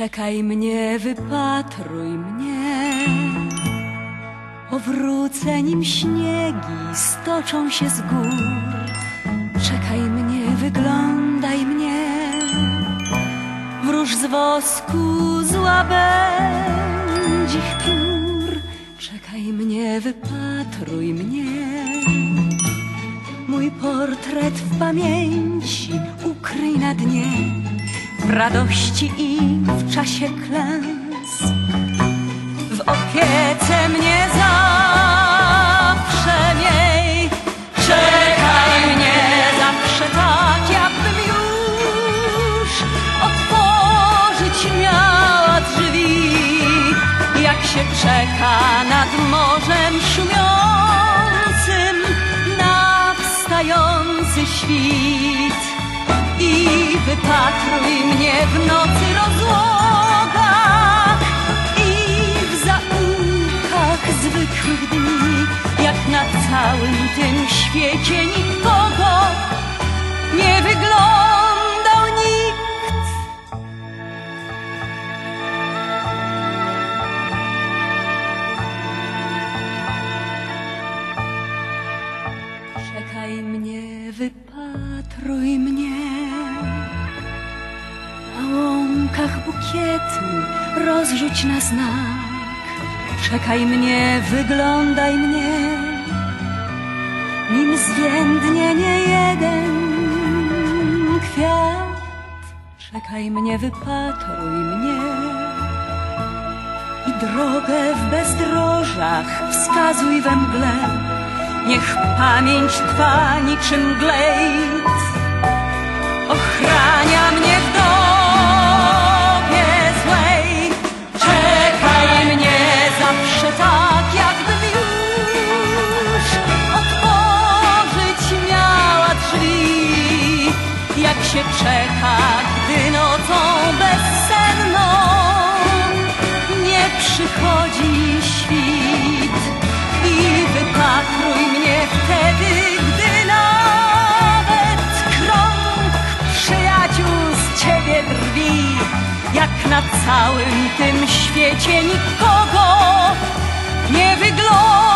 Czekaj mnie, wypatruj mnie. Powrócę nim śniegi stoczą się z gór. Czekaj mnie, wyglądaj mnie. Wróż z wosku z łabędzich piór. Czekaj mnie, wypatruj mnie. Mój portret w pamięci ukryj na dnie, w radości i w czasie klęsk. W opiece mnie zawsze miej, czekaj mnie zawsze tak, jakbym już otworzyć miała drzwi. Jak się czeka nad morzem szumiącym na wstający świt. I wypatruj mnie w nocy rozłogach i w zaułkach zwykłych dni, jak na całym tym świecie nikogo nie wyglądał nikt. Czekaj mnie, wypatruj mnie. Łąkach bukiety rozrzuć na znak. Czekaj mnie, wyglądaj mnie. Nim zwiędnie nie jeden kwiat. Czekaj mnie, wypatruj mnie. I drogę w bezdrożach wskazuj we mgle. Niech pamięć trwa niczym glejt. Ochrania się czeka, gdy nocą bezsenną nie przychodzi świt. I wypatruj mnie wtedy, gdy nawet krąg przyjaciół z ciebie drwi. Jak na całym tym świecie nikogo nie wygląda.